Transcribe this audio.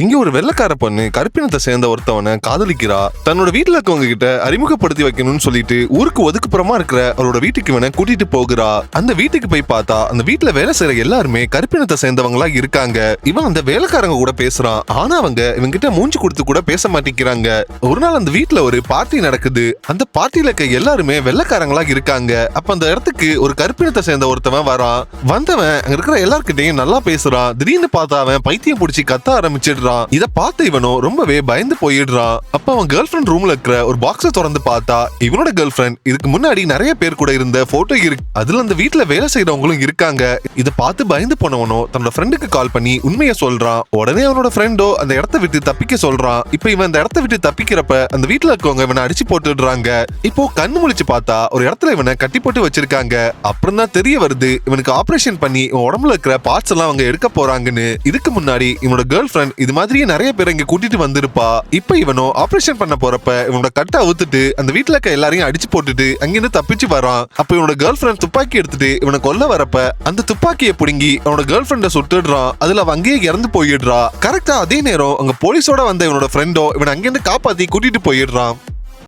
இங்க ஒரு வெள்ளக்கார பொண்ணு கருப்பினத்தை சேர்ந்த ஒருத்தவனை காதலிக்கிறா. தன்னோட வீட்டுல இருக்கவங்க கிட்ட அறிமுகப்படுத்தி வைக்கணும்னு சொல்லிட்டு ஊருக்கு ஒதுக்குப்புறமா இருக்கிற அவரோட வீட்டுக்கு இவனை கூட்டிட்டு போகிறா. அந்த வீட்டுக்கு போய் பார்த்தா அந்த வீட்டுல வேலை செய்யற எல்லாருமே கருப்பினத்தை சேர்ந்தவங்களா இருக்காங்க. இவன் அந்த வேலைக்காரங்க கூட பேசுறான். ஆனா அவங்க இவங்க கிட்ட மூஞ்சி கொடுத்து கூட பேச மாட்டேங்கிறாங்க. ஒரு நாள் அந்த வீட்டுல ஒரு பார்ட்டி நடக்குது. அந்த பார்ட்டியில இருக்க எல்லாருமே வெள்ளக்காரங்களா இருக்காங்க. அப்ப அந்த இடத்துக்கு ஒரு கருப்பினத்தை சேர்ந்த ஒருத்தவன் வரான். வந்தவன் அங்க இருக்கிற எல்லார்கிட்டயும் நல்லா பேசுறான். திடீர்னு பார்த்தா அவன் பைத்தியம் பிடிச்சி கத்த ஆரம்பிச்சிடுறான். இத பார்த்த இவனும் ரொம்பவே பயந்து போயிடுறான் அப்ப அவன் கேர்ள் ஃபிரெண்ட் ரூம்ல இருக்கிற ஒரு பாக்ஸ திறந்து பார்த்தா இவனோட கேர்ள் ஃபிரெண்ட் இதுக்கு முன்னாடி நிறைய பேர் கூட இருந்த போட்டோ இருக்கு அதுல அந்த வீட்டுல வேலை செய்யறவங்களும் இருக்காங்க. இத பார்த்து பயந்து போனவனோ தன்னோட ஃப்ரெண்டுக்கு கால் பண்ணி உண்மையை சொல்றான். உடனே அவனோட ஃப்ரெண்டோ அந்த இடத்த விட்டு தப்பிக்க சொல்றான். இப்ப இவன் அந்த இடத்த விட்டு தப்பிக்கிறப்ப அந்த வீட்டுல இருக்கவங்க இவனை அடிச்சு போட்டுடுறாங்க. இப்போ கண்ணு முழிச்சு பார்த்தா ஒரு இடத்துல இவனை கட்டி போட்டு வச்சிருக்காங்க. அப்புறம் தான் தெரிய வருது இவனுக்கு ஆபரேஷன் பண்ணி இவன் உடம்புல இருக்கிற பார்ட்ஸ் எல்லாம் அவங்க எடுக்க போறாங்கன்னு. இதுக்கு முன்னாடி இவனோட கேர்ள் ஃபிரெண்ட் இது மாதிரியே நிறைய பேர் இங்க கூட்டிட்டு வந்திருப்பா. இப்ப இவனோ ஆபரேஷன் பண்ண போறப்ப இவனோட கட்டை அவுத்துட்டு அந்த வீட்டுல இருக்க எல்லாரையும் அடிச்சு போட்டுட்டு அங்கிருந்து தப்பிச்சு வரான். அப்ப இவனோட கேர்ள் ஃபிரெண்ட் துப்பாக்கி எடுத்துட்டு இவனை கொல்ல வரப்ப அந்த துப்பாக்கியை புடுங்கி அவனோட கேர்ள் ஃபிரெண்ட சுட்டுடுறான். அதுல அவன் அங்கேயே இறந்து போயிடுறா. கரெக்டா அதே நேரம் அங்க போலீஸோட வந்த இவனோட ஃப்ரெண்டோ இவனை அங்கிருந்து காப்பாத்தி கூட்டிட்டு போயிடுறான்.